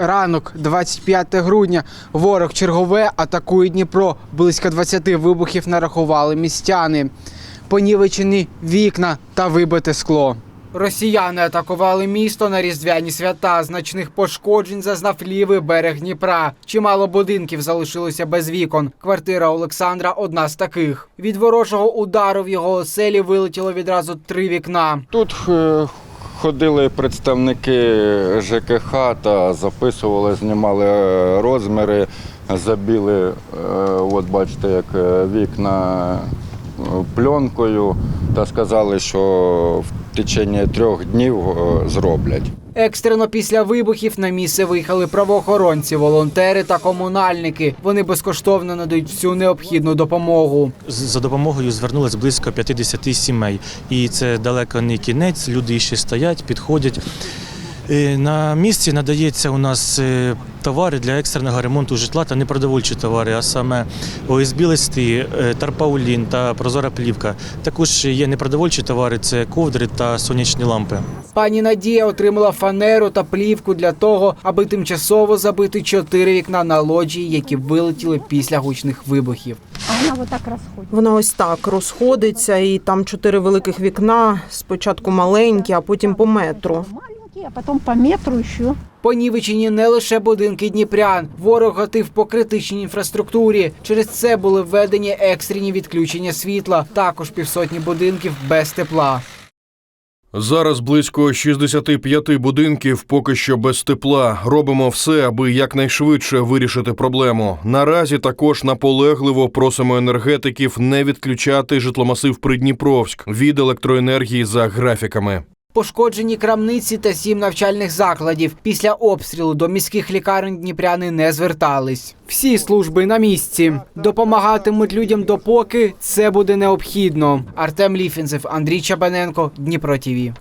Ранок, 25 грудня. Ворог чергове атакує Дніпро. Близько 20 вибухів нарахували містяни. Понівечені вікна та вибите скло. Росіяни атакували місто на різдвяні свята. Значних пошкоджень зазнав лівий берег Дніпра. Чимало будинків залишилося без вікон. Квартира Олександра одна з таких. Від ворожого удару в його оселі вилетіло відразу три вікна. Тут е, ходили представники ЖКХ та записували, знімали е, розміри, забіли, е, от бачите, як е, вікна пленкою та сказали, що в течение трьох днів е, зроблять. Екстрено після вибухів на місце виїхали правоохоронці, волонтери та комунальники. Вони безкоштовно надають всю необхідну допомогу. За допомогою звернулось близько 50 сімей. І це далеко не кінець. Люди ще стоять, підходять. Е, На місці надається у нас е, товари для екстреного ремонту житла та непродовольчі товари, а саме ОСБ листи, е, тарпаулін та прозора плівка. Також є непродовольчі товари це ковдри та сонячні лампи. Пані Надія отримала фанеру та плівку для того, аби тимчасово забити чотири вікна на лоджії, які вилетіли після гучних вибухів. А вона вот так. Вона ось так розходиться, і там чотири великих вікна. Спочатку маленькі, а потім по метру. Маленький, а потом по метру еще. Понівечені не лише будинки дніпрян. Ворог гатив по критичній інфраструктурі. Через це були введені екстрені відключення світла. Також півсотні будинків без тепла. Зараз близько 65 будинків поки що без тепла. Робимо все, аби якнайшвидше вирішити проблему. Наразі також наполегливо просимо енергетиків не відключати житломасив Придніпровськ від електроенергії за графіками. Пошкоджені крамниці та сім навчальних закладів. Після обстрілу до міських лікарень дніпряни не звертались. Всі служби на місці допомагатимуть людям допоки це буде необхідно. Артем Ліфінцев, Андрій Чабаненко, Дніпро ТІВІ.